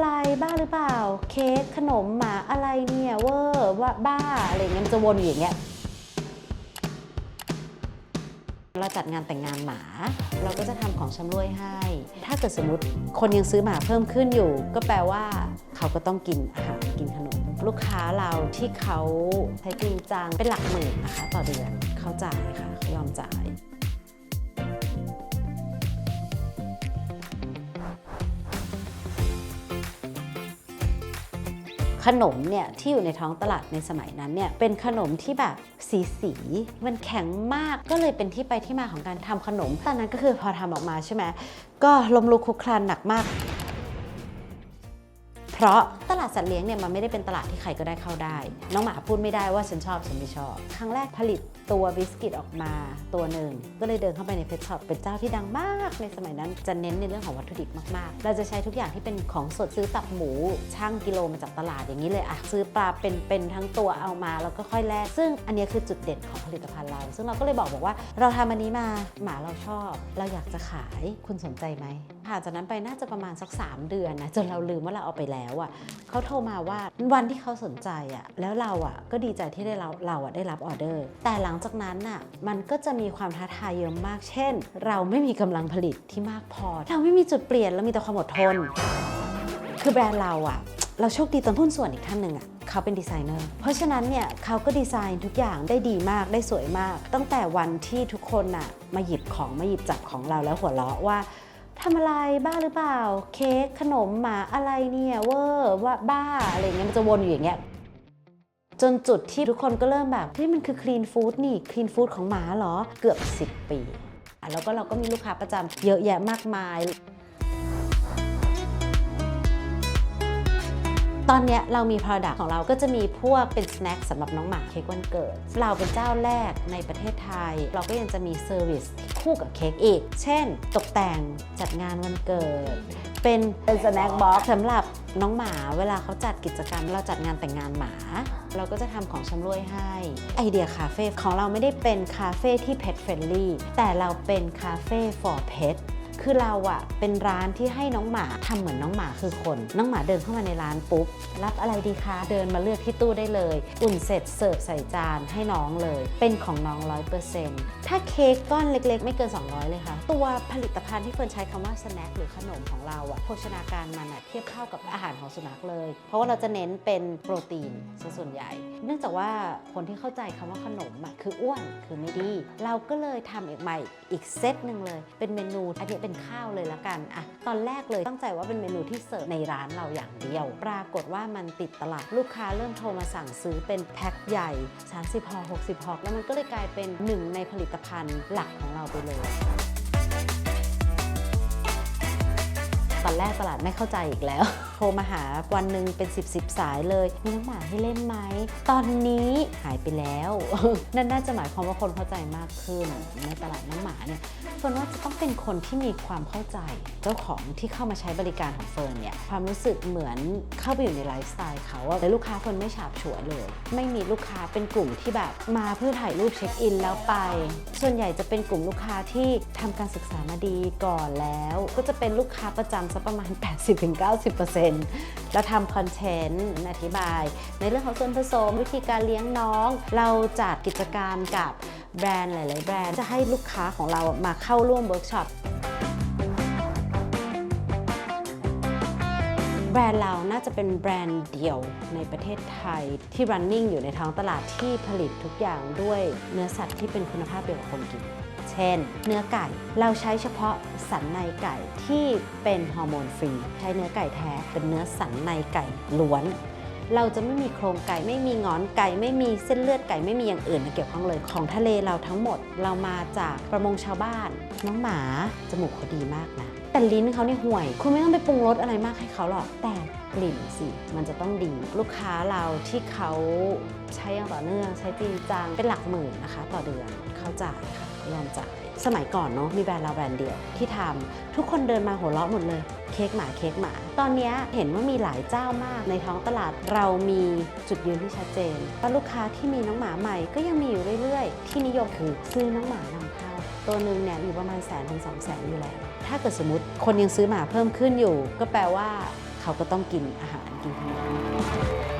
อะไรบ้าหรือเปล่า เค้กขนมหมาอะไรเนี่ยเวอร์ว่าบ้าอะไรเงี้ยมันจะวนอยู่อย่างเงี้ยเราจัดงานแต่งงานหมา เราก็จะทำของชำร่วยให้ ถ้าเกิดสมมติคนยังซื้อหมาเพิ่มขึ้นอยู่ ก็แปลว่าเขาก็ต้องกินอาหารกินขนม ลูกค้าเราที่เขาใช้จริงจังเป็นหลักหมื่นนะคะ ต่อเดือนเขาจ่ายค่ะเขายอมจ่าย ขนมเนี่ยที่อยู่ในท้องตลาดในสมัยนั้นเนี่ยเป็นขนมที่แบบสีสีมันแข็งมากก็เลยเป็นที่ไปที่มาของการทำขนมตอนนั้นก็คือพอทำออกมาใช่ไหมก็ลมลุกคลุกคลานหนักมาก เพราะตลาดสัตว์เลี้ยงเนี่ยมันไม่ได้เป็นตลาดที่ใครก็ได้เข้าได้ น้องหมาพูดไม่ได้ว่าฉันชอบฉันไม่ชอบ ครั้งแรกผลิตตัวบิสกิตออกมาตัวหนึ่ง ก็เลยเดินเข้าไปในเพชช็อปเป็นเจ้าที่ดังมากในสมัยนั้นจะเน้นในเรื่องของวัตถุดิบมากๆ เราจะใช้ทุกอย่างที่เป็นของสดซื้อตับหมูช่างกิโลมาจากตลาดอย่างนี้เลยอะซื้อปลาเป็นเป็นทั้งตัวเอามาแล้วก็ค่อยแลกซึ่งอันนี้คือจุดเด่นของผลิตภัณฑ์เรา ซึ่งเราก็เลยบอกบอกว่า เราทำอันนี้มาหมาเราชอบ เราอยากจะขายคุณสนใจไหมผ่านจากนั้นไปน่าจะประมาณสัก 3 เดือนนะจนเราลืมว่าเราเอาไปแล้วอะเขาโทรมาว่าวันที่เขาสนใจอะแล้วเราอะก็ดีใจที่ได้เราเราอะได้รับออเดอร์ แต่หลังจากนั้นน่ะมันก็จะมีความท้าทายเยอะมาก เช่น เราไม่มีกำลังผลิตที่มากพอ เราไม่มีจุดเปลี่ยนเรามีแต่ความอดทน คือแบรนด์เราอะเราโชคดีตอนหุ้นส่วนอีกท่านหนึ่งอะเขาเป็นดีไซเนอร์ เพราะฉะนั้นเนี่ยเขาก็ดีไซน์ทุกอย่างได้ดีมากได้สวยมาก ตั้งแต่วันที่ทุกคนน่ะมาหยิบของมาหยิบจับของเราแล้วหัวเราะว่า ทำอะไรบ้าหรือเปล่า เค้กขนมหมาอะไรเนี่ยเวอร์ว่าบ้าอะไรเงี้ยมันจะวนอยู่อย่างเงี้ยจนจุดที่ทุกคนก็เริ่มแบบเฮ้ยมันคือคลีนฟู้ดนี่คลีนฟู้ดของหมาเหรอ เกือบ 10 ปีอะแล้วก็เราก็มีลูกค้าประจำเยอะแยะมากมาย ตอนเนี้ยเรามี Product ของเราก็จะมีพวกเป็นสแน็คสำหรับน้องหมาเค้กวันเกิด เราเป็นเจ้าแรกในประเทศไทย เราก็ยังจะมีเซอร์วิสที่ คู่กับเค้กอีก เช่น ตกแต่งจัดงานวันเกิด เป็นเป็นสแน็คบ็อกสำหรับน้องหมาเวลาเขาจัดกิจกรรม เราจัดงานแต่งงานหมา เราก็จะทำของชำร่วยให้ ไอเดียคาเฟ่ของเราไม่ได้เป็นคาเฟ่ที่ pet friendly แต่เราเป็นคาเฟ่ for pet คือเราอะเป็นร้านที่ให้น้องหมาทำเหมือนน้องหมาคือคน น้องหมาเดินเข้ามาในร้านปุ๊บ รับอะไรดีคะ เดินมาเลือกที่ตู้ได้เลย อุ่นเสร็จเสิร์ฟใส่จานให้น้องเลย เป็นของน้อง100%ถ้าเค้กก้อนเล็กๆ ไม่เกิน 200 เลยค่ะ ตัวผลิตภัณฑ์ที่เฟิร์นใช้คำว่าสแน็คหรือขนมของเราอะโภชนาการมันอะเทียบเท่ากับอาหารของสุนัขเลย เพราะว่าเราจะเน้นเป็นโปรตีนส่วนใหญ่ เนื่องจากว่าคนที่เข้าใจคำว่าขนมอะคืออ้วนคือไม่ดี เราก็เลยทำอีกใหม่อีกเซตหนึ่งเลย เป็นเมนูอันนี้เป็นข้าวเลยละกันอะตอนแรกเลยตั้งใจว่าเป็นเมนูที่เสิร์ฟในร้านเราอย่างเดียว ปรากฏว่ามันติดตลาดลูกค้าเริ่มโทรมาสั่งซื้อเป็นแพ็คใหญ่ 30ห่อ60ห่อแล้วมันก็เลยกลายเป็นหนึ่งในผลิตภัณฑ์หลักของเราไปเลย ตอนแรกตลาดไม่เข้าใจอีกแล้ว โทรมาหาวันหนึ่งเป็น 10บสสายเลย มีน้องหมาให้เล่นไหม ตอนนี้หายไปแล้ว นั่นน่าจะหมายความว่าคนเข้าใจมากขึ้น ในตลาดน้องหมาเนี่ยเฟิร์นว่าจะต้องเป็นคนที่มีความเข้าใจ เจ้าของที่เข้ามาใช้บริการของเฟิร์นเนี่ยความรู้สึกเหมือนเข้าไปอยู่ในไลฟ์สไตล์เขาแต่ลูกค้าเฟิร์นไม่ฉาบฉวยเลย ไม่มีลูกค้าเป็นกลุ่มที่แบบมาเพื่อถ่ายรูปเช็คอินแล้วไป ส่วนใหญ่จะเป็นกลุ่มลูกค้าที่ทำการศึกษามาดีก่อนแล้ว ก็จะเป็นลูกค้าประจำสักประมาณ 80-90%แล้วทำคอนเทนต์อธิบาย ในเรื่องของส่วนผสมวิธีการเลี้ยงน้อง เราจัดกิจกรรมกับแบรนด์หลาย ๆ แบรนด์จะให้ลูกค้าของเรามาเข้าร่วมเวิร์กช็อปแบรนด์เราน่าจะเป็นแบรนด์เดียวในประเทศไทยที่ running อยู่ในท้องตลาดที่ผลิตทุกอย่างด้วยเนื้อสัตว์ที่เป็นคุณภาพเดียวกับคนกิน เช่น เนื้อไก่ เราใช้เฉพาะสันในไก่ที่เป็นฮอร์โมนฟรี ใช้เนื้อไก่แท้เป็นเนื้อสันในไก่ล้วน เราจะไม่มีโครงไก่ไม่มีงอนไก่ไม่มีเส้นเลือดไก่ไม่มีอย่างอื่นมาเกี่ยวข้องเลย ของทะเลเราทั้งหมดเรามาจากประมงชาวบ้าน น้องหมาจมูกเขาดีมากนะแต่ลิ้นเขาเนี่ยห่วย คุณไม่ต้องไปปรุงรสอะไรมากให้เขาหรอก แต่กลิ่นสิ มันจะต้องดี ลูกค้าเราที่เขาใช้อย่างต่อเนื่อง ใช้จริงจัง เป็นหลักหมื่นนะคะ ต่อเดือน เขาจ่ายค่ะ ยอมจ่าย สมัยก่อนเนาะมีแบรนด์เราแบรนด์เดียวที่ทำทุกคนเดินมาหัวเราะหมดเลยเค้กหมาเค้กหมา ตอนนี้เห็นว่ามีหลายเจ้ามากในท้องตลาดเรามีจุดยืนที่ชัดเจนว่าลูกค้าที่มีน้องหมาใหม่ก็ยังมีอยู่เรื่อยๆ ที่นิยมคือซื้อน้องหมานำเข้า ตัวหนึ่งเนี่ยอยู่ประมาณแสนถึงสองแสนอยู่แล้ว ถ้าเกิดสมมติคนยังซื้อหมาเพิ่มขึ้นอยู่ ก็แปลว่าเขาก็ต้องกินอาหารกินขนม